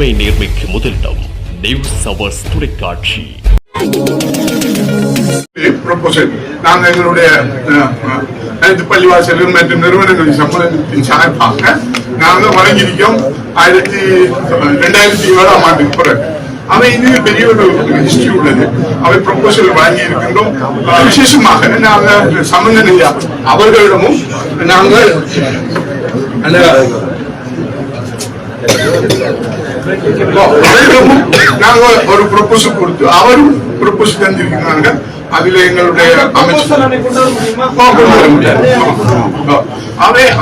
உண்மை நேர்மைக்கு முதலிடம் நியூஸ் அவர்ஸ் தொலைக்காட்சி ப்ரொபோசல் நாங்க எங்களுடைய அஹ், அஹ், அனைத்து பள்ளிவாசல்கள் மற்றும் நிறுவனங்களின் சம்மதத்தின் சார்பாக நாங்க வழங்கியிருக்கோம் ஆயிரத்தி ரெண்டாயிரத்தி ஏழாம் ஆண்டுக்கு பிறகு அவை இது பெரிய ஒரு ஹிஸ்டரி உள்ளது அவை ப்ரொபோசல் வழங்கி இருக்கின்றோம் அஹ், விசேஷமாக நாங்க சம்பந்தனையா அவர்களிடமும் நாங்கள் அந்த அவரிடமும் நாங்க ஒரு ப்ரொபோசல் கொடுத்து அவரும் ப்ரொபோசல் தந்திருக்கிறாங்க. அதுல எங்களுடைய அமைச்சர்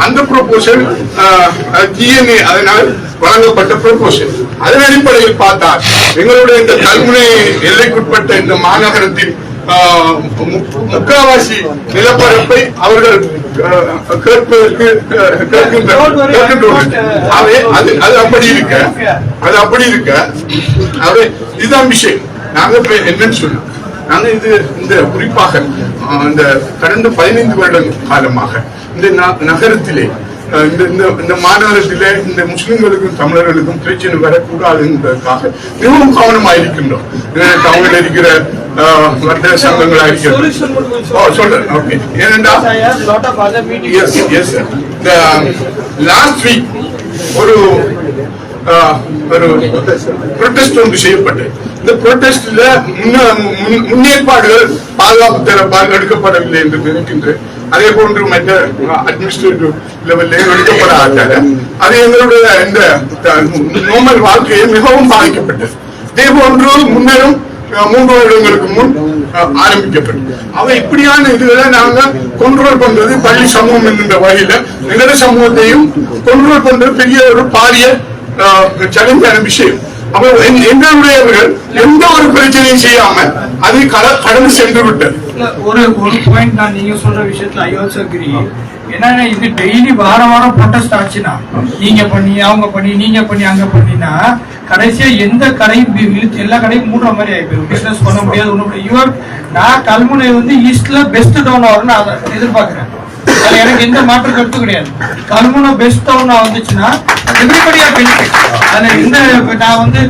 அந்த ப்ரொபோசல் டிஎன்ஏ அதனால் வழங்கப்பட்ட ப்ரொபோசல் அதன் அடிப்படையில் பார்த்தால் எங்களுடைய இந்த கல்முனை எல்லைக்குட்பட்ட இந்த மாநகரத்தின் முக்காவாசி நிலப்பரப்பை அவர்கள் அது அப்படி இருக்க அது அப்படி இருக்க அவை இதுதான் விஷயம் நாங்க இப்ப என்னன்னு சொன்னோம் நாங்க இது இந்த குறிப்பாக இந்த கடந்த பதினைந்து வருட காலமாக இந்த நகரத்திலே இந்த இந்த- இந்த மாநகரத்திலே இந்த முஸ்லிம்களுக்கும் தமிழர்களுக்கும் பிரச்சனை வரக்கூடாது என்பதற்காக மிகவும் கவனமாக இருக்கின்றோம் அவங்க இருக்கிற ஆஹ், வர்த்தக சங்கங்களா இருக்கிறது ஓ சொல்றேன் ஓகே ஏனென்றா எஸ் எஸ் இந்த லாஸ்ட் வீக் ஒரு ஒரு ப்ரொட்டஸ்ட் ஒன்று செய்யப்பட்டது இந்த ப்ரொட்டஸ்ட்ல முன்னேற்பாடுகள் பாதுகாப்பு தரப்பாக எடுக்கப்படவில்லை என்று நினைக்கின்றேன் அதே போன்று மற்ற அட்மினிஸ்ட்ரேட்டிவ் லெவல்ல எடுக்கப்படாத அது எங்களுடைய இந்த நோமல் வாழ்க்கையை மிகவும் பாதிக்கப்பட்டது இதே போன்று முன்னரும் மூன்று வருடங்களுக்கு முன் ஆரம்பிக்கப்பட்டது. அவை இப்படியான இதுகளை நாங்க கொண்ட்ரோல் பண்றது பள்ளி சமூகம் என்கின்ற வகையில எங்களோட சமூகத்தையும் கொண்ட்ரோல் பண்றது பெரிய ஒரு பாரிய சேலஞ்சான விஷயம். அப்ப எங்களுடையவர்கள் எந்த ஒரு பிரச்சனையும் செய்யாம அது கட- கடந்து சென்று விட்டது. ஒரு ஒரு பாயிண்ட் நான் நீங்க சொல்ற விஷயத்துல ஐ ஆல்சோ ஏன்னா இது டெய்லி வார வாரம் ப்ரொட்டஸ்ட் ஆச்சுன்னா? நீங்க பண்ணி அவங்க பண்ணி நீங்க பண்ணி அங்க பண்ணினா கடைசியா எந்த கடையும் இழுத்து எல்லா கடையும் மூடுற மாதிரி ஆயிப்போம் பிசினஸ் பண்ண முடியாது ஒண்ணும் இவர் நான் கல்முனை வந்து ஈஸ்ட்ல பெஸ்ட் டவுன் ஆகும்னு அதை எதிர்பார்க்கிறேன். அதுல எனக்கு எந்த மாற்று கருத்து கிடையாது. கல்முனை பெஸ்ட் டவுனா வந்துச்சுன்னா எவ்ரிபடியா பெனிஃபிட் அதுல எந்த நான் வந்து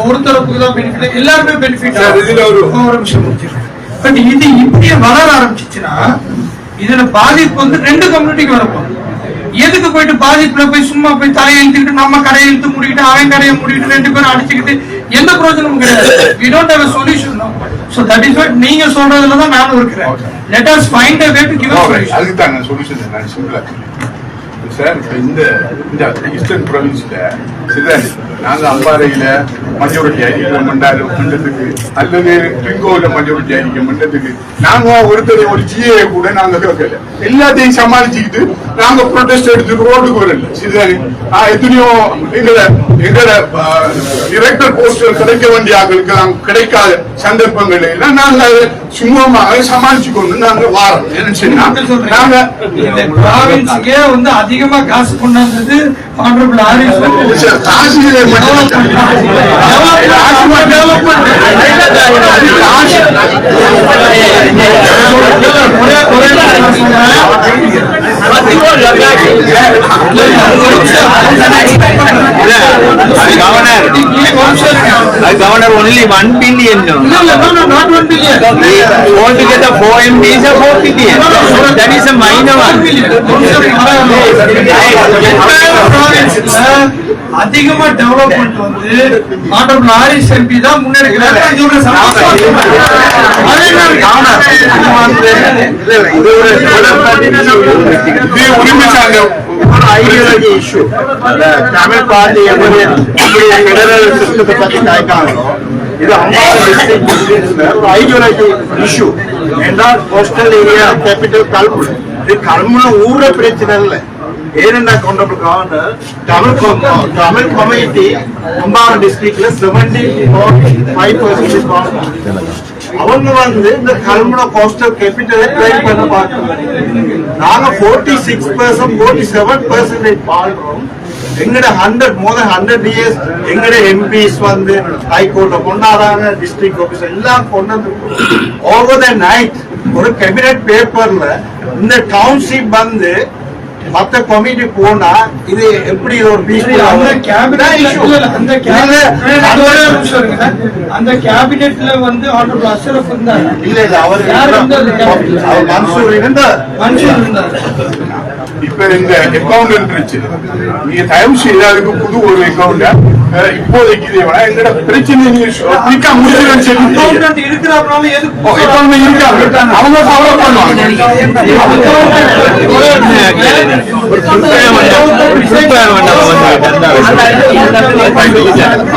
ஒருத்தருக்கு தான் பெனிஃபிட் எல்லாருமே பெனிஃபிட் ஒரு- நிமிஷம் முடிச்சிடுறேன். பட் இது இப்படியே வளர ஆரம்பிச்சிச்சுன்னா இதுல பாதிப்பு வந்து ரெண்டு கம்யூனிட்டிக்கு வரப்போம் எதுக்கு போயிட்டு பாதிப்புல போய் சும்மா போய் தலையெழுத்துக்கிட்டு நம்ம கடையை இழுத்து மூடிக்கிட்டு அவன் கடையை மூடிக்கிட்டு ரெண்டு பேரும் அடிச்சுக்கிட்டு எந்த பிரயோஜனமும் கிடையாது. Have a solution now so that is what நீங்க சொல்றதுல தான் நானும் இருக்கிறேன். Way to give a solution. அதுக்கு தான் நான் சொல்யூஷன் நான் சிம்பிளா சார் இந்த இந்த ஈஸ்டர்ன் ப்ரொவின்ஸ்ல சிதன் நாங்க அம்பாறையில மெஜாரிட்டி ஆகிக்க மண்டாலும் மண்டத்துக்கு அல்லது பெங்கோல மெஜாரிட்டி ஆகிக்க மண்டத்துக்கு நாங்க ஒருத்தர் ஒரு ஜிஏ கூட நாங்க கேட்கல எல்லாத்தையும் சமாளிச்சுக்கிட்டு நாங்க ப்ரொடெஸ்ட் எடுத்து ரோட்டுக்கு வரல சிதர் எத்தனையோ எங்களை எங்களை டிரெக்டர் போஸ்டர் கிடைக்க வேண்டிய ஆட்களுக்கு நாங்க கிடைக்காத சந்தர்ப்பங்கள் எல்லாம் நாங்க அதை சுமூகமாக சமாளிச்சு கொண்டு நாங்க வாரோம் என்ன சொன்னா நாங்க ப்ராவின்ஸ்க்கே வந்து அதிகமா காசு கொண்டு வந்தது ஆனரபிள் ஆரிஸ் வந்து சார், காசியிலே மட்டும் காசு மட்டும் ஒரே ஒரே Governor, Governor, only one billion. no? Altogether, four MPs are four billion. That is a minor one. அதிகமா டெவலப்மெண்ட் வந்து ஆனரபிள் ஆரிஸ் எம்பி தான் முன்னெடுக்கிறாரு. உரிமை ஒரு ஐடியாலஜி இஷ்யூ தமிழ் பார்ட்டி எப்படி ஃபெடரல் சிஸ்டத்தை பத்தி காய்க்காங்களோ இது ஒரு ஐடியாலஜி இஷ்யூ என்றால் கோஸ்டல் ஏரியா கேபிட்டல் கல்முனை இது கல்முனை ஊர பிரச்சனை இல்லை. ஏனென்றா கொண்டபடி governor Tamil com- Tamil community Ampara டிஸ்ட்ரிக்ட்ல செவன்டி ஃபைவ் பர்சன்டேஜ் அவங்க வந்து இந்த கல்முனை கோஸ்டல் கேபிட்டலை கிளைம் பண்ண பார்க்கணும் நாங்க forty six percent forty seven percentage பாடுறோம் எங்கட hundred more then hundred years எங்கட எம்பிஸ் வந்து ஹைகோர்ட்ல கொண்டாடாங்க டிஸ்ட்ரிக்ட் ஆபீஸ் எல்லாம் கொண்டாந்து ஓவர் த நைட் ஒரு கேபினட் பேப்பர்ல இந்த டவுன்ஷிப் வந்து மத்த கமிட்டி போனா இது எப்படி இது ஒரு அந்த கேபினெட்ல வந்து ஆனரபிள் அஷ்ரஃப் இருந்தாரு. இல்ல இல்ல அவர் மன்சூர் இருந்தார். மன்சூர் இருந்தாரு. இப்ப இந்த அக்கௌண்ட் பிரச்சனை நீங்க தயவு செய்து அதுக்கு புது ஒரு அக்கௌண்ட் இப்போதைக்கு இதை விட எங்கட பிரச்சனை நீங்க முடிச்சுன்னு சொல்லி இருக்காங்க அவங்க ஃபாலோ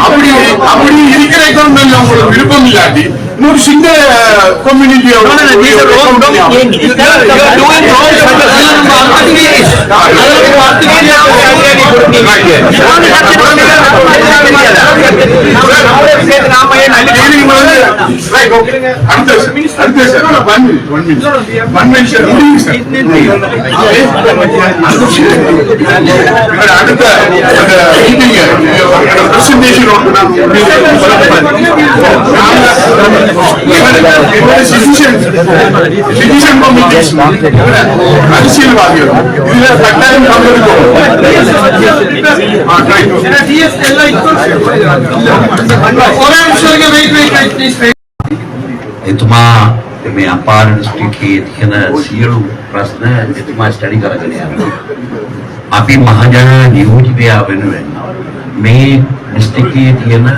அப்படி அப்படி இருக்கிற உங்களுக்கு விருப்பம் இல்லாட்டி இன்னொரு சின்ன கம்யூனிட்டியோட அடுத்த Bunları siz için Bilgisayar komünitesi Kardeşim var diyor Güzel taklarım kamyonu doğru එතුමා මේ අපාර ඉන්ස්ටිටියුට් එකේ තියෙන සියලු ප්‍රශ්න එතුමා ස්ටඩි කරගෙන යනවා. අපි මහජන නියෝජිතයා වෙනුවෙන් මේ ඉන්ස්ටිටියුට් එකේ තියෙන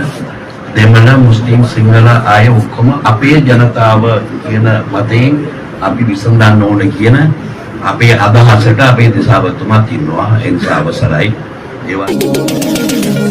දෙමළ මුස්ලිම් සිංහල අය ඔක්කොම අපේ ජනතාව කියන මතයෙන් අපි විසඳන්න ඕන කියන අපේ අදහසට අපේ දිසාවතුමත් ඉන්නවා. ඒ නිසා අවසරයි. ඒවා ஹாய்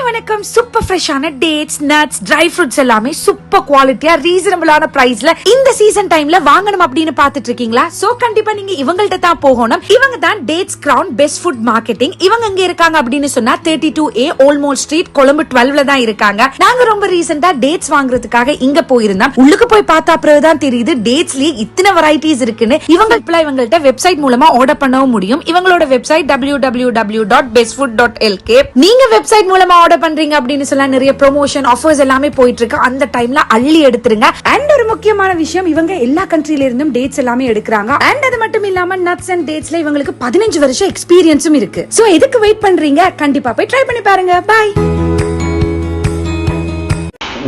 வணக்கம். சூப்பர் ஃப்ரெஷ்ஷான டேட்ஸ் நட்ஸ் ட்ரை ஃப்ரூட்ஸ் எல்லாமே சூப்பர் குவாலிட்டியா ரீசனபிளான பிரைஸ்ல இந்த சீசன் டைம்ல வாங்கணும் அப்படின்னு பாத்துட்டு இருக்கீங்களா? சோ கண்டிப்பா நீங்க இவங்கள்ட்ட தான் போகணும். இவங்க தான் dates crown best food marketing இவங்க எங்க இருக்காங்க அப்படின்னு சொன்னா thirty two A ஓல்மோல் street Colombo டுவெல்வ்ல தான் இருக்காங்க. நாங்க ரொம்ப ரீசெண்டா டேட்ஸ் வாங்குறதுக்காக இங்க போயிருந்தோம். உள்ளுக்கு போய் பார்த்தா பிறகுதான் தான் தெரியுது டேட்ஸ்லயே இத்தனை வெரைட்டிஸ் இருக்குன்னு. இவங்க இப்ப இவங்கள்ட்ட வெப்சைட் மூலமா ஆர்டர் பண்ணவும் முடியும். இவங்களோட website W W W dot best food dot LK நீங்க வெப்சைட் மூலமா ஆர்டர் பண்றீங்க அப்படின்னு சொல்ல நிறைய ப்ரொமோஷன் ஆஃபர்ஸ் எல்லாமே போயிட்டு இருக்கு அந்த டைம்ல அள்ளி எடுத்துருங்க. அண்ட் ஒரு முக்கியமான விஷயம் இவங்க எல்லா கண்ட்ரில இருந்தும் டேட்ஸ் எல்லாமே எடுக்கிறாங்க. அண்ட் அது மட்டும் இல்லாம நட்ஸ் அண்ட் டேட்ஸ்ல இவங்களுக்கு பதினஞ்சு வருஷம் எக்ஸ்பீரியன்ஸும் இருக்கு. சோ எதுக்கு வெயிட் பண்றீங்க? கண்டிப்பா போய் ட்ரை பண்ணி பாருங்க. பாய்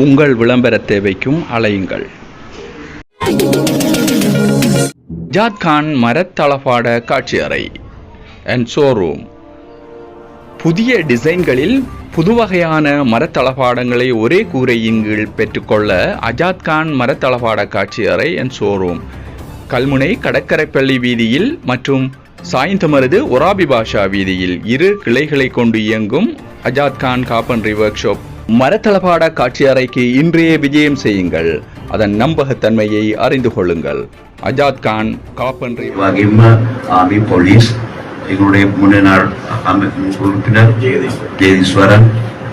உங்கள் விளம்பர தேவைக்கும் அலையுங்கள். ஜாத்கான் மரத்தளபாட காட்சியறை அண்ட் ஷோரூம் புதிய டிசைன்களில் புதுவகையான மரத்தளபாடங்களை ஒரே கூரையின் கீழ் பெற்றுக்கொள்ள அஜாத்கான் மரத்தளபாட காட்சியறை என் ஷோரூம். கல்முனை கடற்கரைப்பள்ளி வீதியில் மற்றும் சாய்ந்தமருது ஒராபி பாஷா வீதியில் இரு கிளைகளை கொண்டு இயங்கும் அஜாத்கான் காப்பன்றி ஒர்க் ஷாப் மரத்தளபாட காட்சியறைக்கு இன்றைய விஜயம் செய்யுங்கள். அதன் நம்பகத்தன்மையை அறிந்து கொள்ளுங்கள். அஜாத் போலீஸ். எங்களுடைய முன்னினார் அமைப்பின் உறுப்பினர் ஜெயதீஸ்வரன்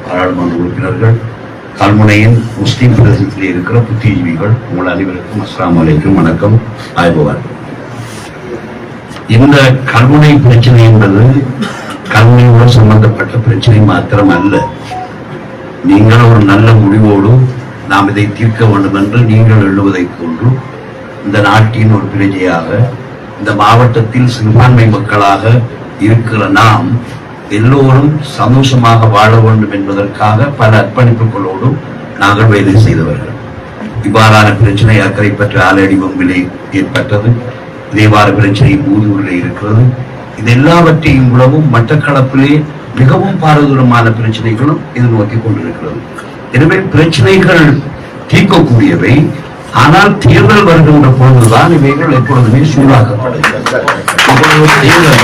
பாராளுமன்ற உறுப்பினர்கள் கல்முனையின் முஸ்லீம் பிரதேசத்தில் இருக்கிற புத்திஜீவிகள் உங்கள் அனைவருக்கும் அஸ்லாம் வலைக்கும் வணக்கம். ஆய்பவர். இந்த கல்முனை பிரச்சனை என்பது கல்முனையோடு சம்பந்தப்பட்ட பிரச்சனை மாத்திரம் அல்ல நீங்கள் ஒரு நல்ல முடிவோடு நாம் இதை தீர்க்க வேண்டும் என்று நீங்கள் எழுவதைப் போன்று இந்த நாட்டின் ஒரு பிரஜையாக இந்த மாவட்டத்தில் சிறுபான்மை மக்களாக இருக்கிற நாம் எல்லோரும் சந்தோஷமாக வாழ வேண்டும் என்பதற்காக பல அர்ப்பணிப்புகளோடும் நாங்கள் வேலை செய்தவர்கள் இவ்வாறான பிரச்சனை அக்கறை பற்ற ஆலடி வம்பிலே ஏற்பட்டது. இதேவாறு பிரச்சனை ஊதூரிலே இருக்கிறது. இது எல்லாவற்றையும் உலவும் மட்டக்களப்பிலே மிகவும் பாரதூரமான பிரச்சனைகளும் எதிர்நோக்கி கொண்டிருக்கிறது. எனவே பிரச்சனைகள் தீர்க்கக்கூடியவை. ஆனால் தேர்தல் வருகின்ற போதுதான் இவைகள் எப்பொழுதுமே சூடாக்கப்படுகிறது அப்பொழுது தேர்தல்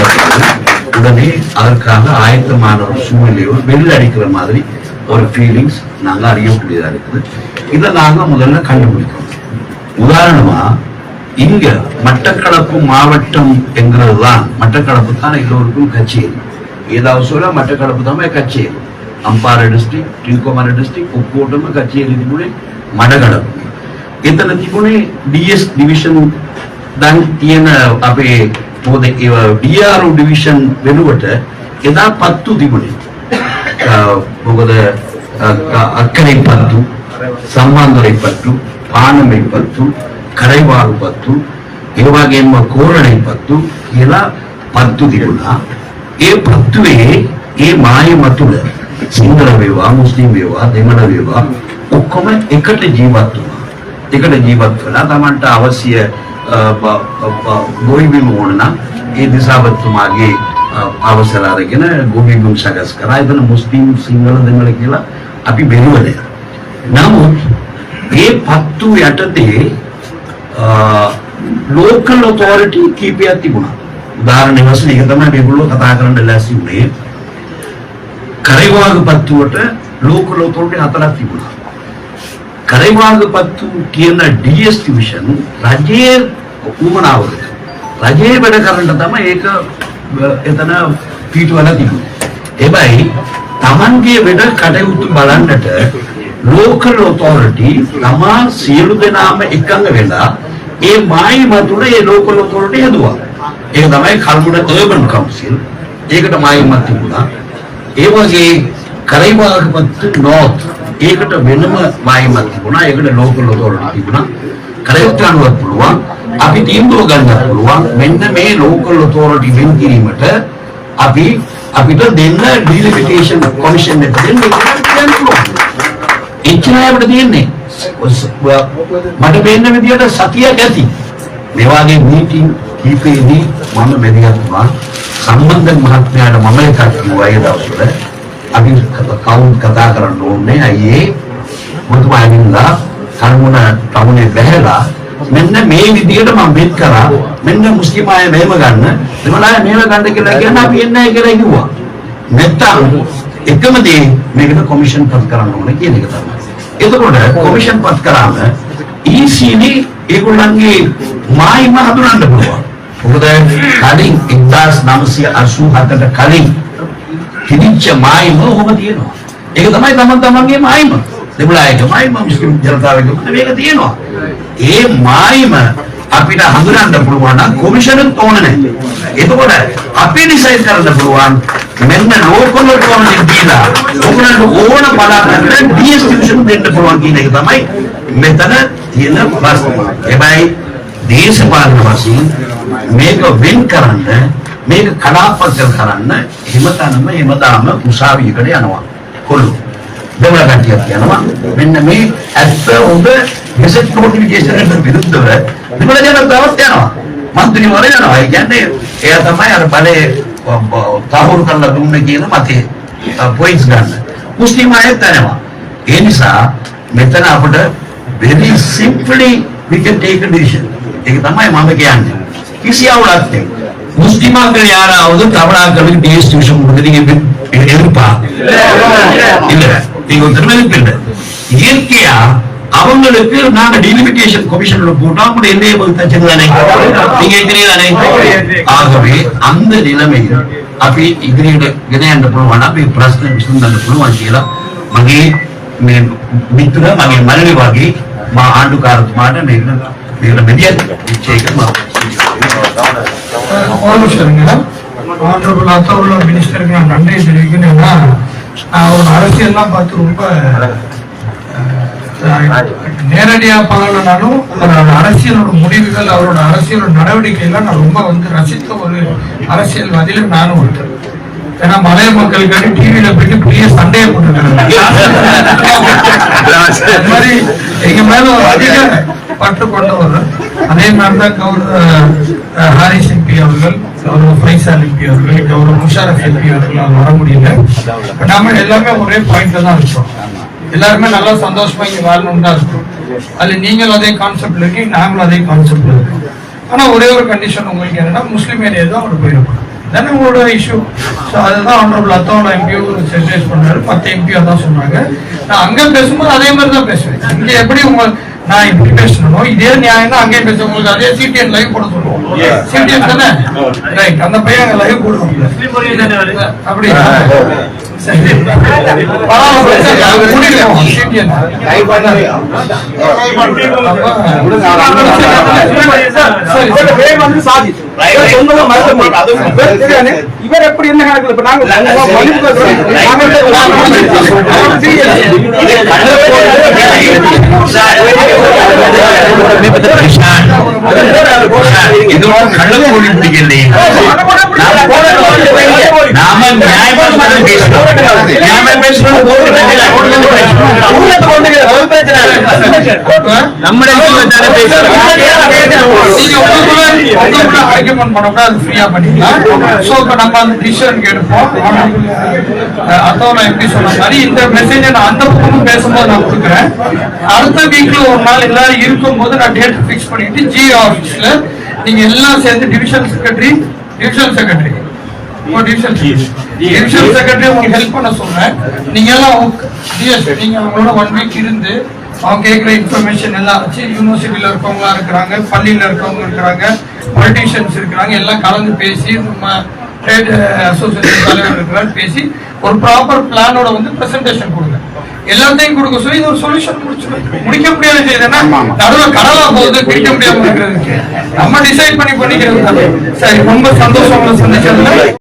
உடனே அதற்காக ஆயத்தமான ஒரு சூழ்நிலையோடு வெளியில் அடிக்கிற மாதிரி ஒரு ஃபீலிங்ஸ் நாங்கள் அறியக்கூடியதாக இருக்குது. இதை நாங்கள் முதல்ல கண்டுபிடிக்கணும். உதாரணமா இங்க மட்டக்களப்பு மாவட்டம் என்கிறது தான் மட்டக்களப்பு தான் எல்லோருக்கும் கட்சி ஏதாவது சொல்ல மட்டக்களப்பு தான் கட்சி அம்பாறை டிஸ்ட்ரிக்ட் டிரிகுமாரி டிஸ்ட்ரிக்ட் உப்போட்டமும் கச்சேரி மடகளப்பு එතන තිබුණේ DS ඩිවිෂන් දැන් තියෙන අපේ මොකද ඒ DRO ඩිවිෂන් වෙනුවට එදා පත්තු තිබුණේ. අ, මොකද අ, අ- අක්කரை පත්තු, සම්මාන්දරේ පත්තු, පානමේ පත්තු, කරයිවාරු පත්තු, ඒ වගේම කෝරණේ පත්තු කියලා පත්තු තිබුණා. ඒ පත්තුවේ ඒ මාය මතුල සිංහල වේවා මුස්ලිම් වේවා දෙමළ වේවා ඔක්කොම එකට ජීවත් වුණා. එකට ජීවත් වෙලා Tamanට අවශ්‍ය අ, බ- බ- ගොවිබිම ඕන නම් ඒ දිසාවත්තුමාගේ අ, අවසර අරගෙන ගොවිබිම් සකස් කරා. එතන මුස්ලිම් සිංහල දෙමළ කියලා අපි බෙරුවද. නමුත් ඒ පත්තු යටතේ ලෝකල් ඔතොරිටි කීපයක් තිබුණා. උදාහරණයක් වශයෙන් ඒක තමයි මේගොල්ලෝ කතා කරන්න ලෑස්ති වුණේ. කරේවාගපත්තුවට ලෝකල් ඔතොරිටි හතරක් තිබුණා. කරේවාගපත්තු කියන ඩීඑස් ඩිවිෂන් රජයේ උමනාවකට රජයේ වැඩ කරන්න තමයි ඒක අ, එතන පිටුවලා තිබුණේ. එබැයි Tamanගේ වැඩ කටයුතු බලන්නට ලෝකල් ඔතොරිටි තමා සියලු දෙනාම එකඟ වෙලා ඒ මායි මතුල ඒ ලෝකල් ඔතොරිටි හදුවා. ඒක තමයි කල්මුඩ අර්බන් කවුන්සිල්. ඒකට මායි මත් තිබුණා. ඒ වගේ කරේවාගපත්තු නෝත් ඒකට වෙනම මායි මත් තිබුණා. ඒකට ලෝකල් ඔතොරිටි තිබුණා. කරේවත් ගන්නවත් පුළුවන්. අපි තීන්දුව ගන්නත් පුළුවන්. මෙන්න මේ ලෝකල් ඔතොරිටි වෙන් කිරීමට අපි අපිට දෙන්න ඩිලිමිටේෂන් කොමිෂන් එකට දෙන්න කියන්න පුළුවන්. එච්චරයි අපිට තියෙන්නේ. ඔස්- ව- මට පේන විදිහට සතියක් ඇති. මේ වගේ මීටිං කීපෙදී මම මෙදිගත් වුණා. සම්බන්ධ මහත්මයාට මම එකක් කිව්වා ඒ දවස්වල. අපි කවුන්ට් කතා කරන්න ඕනේ අයියේ මුතුමා ඇවිල්ලා කර්මුණ තමුනේ බැහැලා මෙන්න මේ විදිහට මම බෙත් කරා මෙන්න මුස්ලිම් අය මෙහෙම ගන්න දෙමළ අය මෙහෙම ගන්න කියලා කියන අපි එන්නේ කියලා කිව්වා නැත්තම් එකම දේ මේකට කොමිෂන් පත් කරන්න ඕනේ කියන එක තමයි. එතකොට කොමිෂන් පත් කරාම ECD ඒගොල්ලන්ගේ මායිම හඳුනන්න පුළුවන්. මොකද කලින් 1987ට කලින් හිදිච්ච මායිම ඔහොම තියෙනවා. ඒක තමයි තමන් තමන්ගේ මායිම. දෙමළායක මායිම මුස්ලිම් ජනතාවගේ මේක තියෙනවා. ඒ මායිම අපිට හඳුනන්න පුළුවන් නම් කොමිෂනුත් ඕන නැහැ. එතකොට අපි ඩිසයිඩ් කරන්න පුළුවන් මෙන්න ලෝකල් ඔතොරිටි දීලා ඔයගොල්ලන්ට ඕන බලාපොරොත්තු ඩිස්ට්‍රිබියුෂන් දෙන්න පුළුවන් කියන එක තමයි මෙතන තියෙන ප්‍රශ්නේ. හැබැයි දේශපාලන වශයෙන් මේක වෙන් කරන්න මේක කඩාපත්තල් කරන්න හිමතනම හිමදාම උසාවියකට යනවා. කොළු. දෙමළ කට්ටියක් යනවා. මෙන්න මේ ඇත්ත ඔබ ගෙසට් නොටිෆිකේෂන් එකට විරුද්ධව දෙමළ ජනතාවත් යනවා. මන්ත්‍රීවරු යනවා. ඒ කියන්නේ එයා තමයි අර බලේ තහවුරු කරලා දුන්නේ කියන මතේ පොයින්ට්ස් ගන්න. මුස්ලිම් අයත් යනවා. ඒ නිසා මෙතන අපිට very simply we can take a decision. ඒක තමයි මම කියන්නේ. කිසි අවුලක් නැහැ. முஸ்லிமாக்கள் யாராவது தமிழாக்களுக்கு டிஎஸ்டியூஷன் கொடுத்து நீங்க எதிர்ப்பா இல்ல. நீங்க ஒருத்தர் எதிர்ப்பு இல்ல. இயற்கையா அவங்களுக்கு நாங்க டிலிமிட்டேஷன் கமிஷன்ல போட்டோம். நம்முடைய எல்லையை வகுத்தாச்சு தானே நீங்க எதிரிதானே ஆகவே அந்த நிலைமையில் அப்படி எதிரியோட விதையாண்ட புலவானா அப்படி பிரசன விஷ்ணு அந்த புலவாக்கியில மகே மித்ர மகே மரணிவாகி మా ఆండు కారమాట నేను నేను మెదియా నిశ్చయంగా ஆலோசனைங்க ஆண்டர்பிள் மினிஸ்டருக்கு நான் நன்றியை தெரிவிக்கணும் நான் அரசியல்லாம் பார்த்து ரொம்ப நேரடியாக பழகினாலும் அவரோட அரசியலோட முடிவுகள் அவரோட அரசியலோட நடவடிக்கையெல்லாம் நான் ரொம்ப வந்து ரசித்த ஒரு அரசியல்வாதியில் நானும் ஒருத்தர் ஏன்னா மலைய மக்களுக்காக டிவியில போயிட்டு புதிய சண்டையை போட்டுருக்காங்க எங்க மேல அதிக பற்று கொண்டவர். அதே மாதிரிதான் கௌரவ ஹாரிஸ் எம்பி அவர்கள் கௌரவ ஃபைசால் எம்பி அவர்கள் கௌரவ முஷாரஃப் எம்பி அவர்கள் அவங்க வர முடியல. நாம எல்லாமே ஒரே பாயிண்ட்ல தான் இருக்கோம். எல்லாருமே நல்லா சந்தோஷமா இங்க வாழணும் தான் இருக்கும். அதுல நீங்களும் அதே கான்செப்ட்ல இருக்கீங்க நாங்களும் அதே கான்செப்ட்ல இருக்கோம். ஆனா ஒரே ஒரு கண்டிஷன் உங்களுக்கு என்னன்னா முஸ்லீம் ஏரியா தான் அவர் போயிருக்கணும் தானே உங்களோட இஷ்யூ ஸோ அதுதான் ஆனரபிள் அத்தோட எம்பியும் சென்டேஸ் பண்ணாரு. மற்ற எம்பியும் அதான் சொன்னாங்க. நான் அங்க பேசும்போது அதே மாதிரி தான் பேசுவேன். இங்க எப்படி உங்க நான் இப்படி பேசணும் இதே நியாயம் அங்கேயும் பேச உங்களுக்கு அதே சிடிஎன் லைவ் போட சொல்லுவோம். சிடிஎன் தானே? ரைட் அந்த பையன் லைவ் போடுவோம் அப்படி சரி. இவர் எப்படி என்ன கணக்குல இப்ப நாங்க மன்னிப்பு கேட்கிறோம். நாங்க இது ஒரு கள்ளக்கோழி பிடிக்கலை நாம நியாயமா மட்டும் பேசுறோம் நியாயமா பேசுறோம் நம்மளே argument பண்ணக்கூடாது, அது ஆ பண்ணிக்கலாம். So, இப்ப நம்ம அந்த க்கு எடுப்போம். அதான் நான் எப்படி சொன்ன மாதிரி, இந்த அ நான் அந்த பக்கமும் பேசும்போது நான் கொடுக்குறேன். அடுத்த வீக்ல ஒரு நாள் எல்லாரும் இருக்கும்போது நான் டேட் ஃபிக்ஸ் பண்ணிட்டு ஜி ஆபீஸ்ல நீங்க எல்லாம் சேர்ந்து division secretary division secretary division division secretary உங்களுக்கு ஹெல்ப் பண்ண சொல்றேன் நீங்க எல்லாம் நீங்க அவங்களோட ஒன் வீக் இருந்து அவங்க கேட்குற இன்ஃபர்மேஷன் எல்லாம் வச்சு யூனிவர்சிட்டியில இருக்கவங்களா இருக்கிறாங்க பள்ளியில இருக்கவங்க இருக்கிறாங்க பொலிட்டீஷியன்ஸ் இருக்கிறாங்க எல்லாம் கலந்து பேசி நம்ம ட்ரேட் அசோசியேஷன் தலைவர் இருக்கிறார் பேசி ஒரு ப்ராப்பர் பிளானோட வந்து பிரசன்டேஷன் கொடுங்க. எல்லாத்தையும் கொடுக்க சொல்லி இது ஒரு சொல்யூஷன் முடிச்சு முடிக்க முடியாது செய்யுதுன்னா நடுவில் கடலா போகுது பிடிக்க முடியாம இருக்கிறதுக்கு. நம்ம டிசைட் பண்ணி பண்ணிக்கிறது. சரி ரொம்ப சந்தோஷம் சந்திச்சதுல.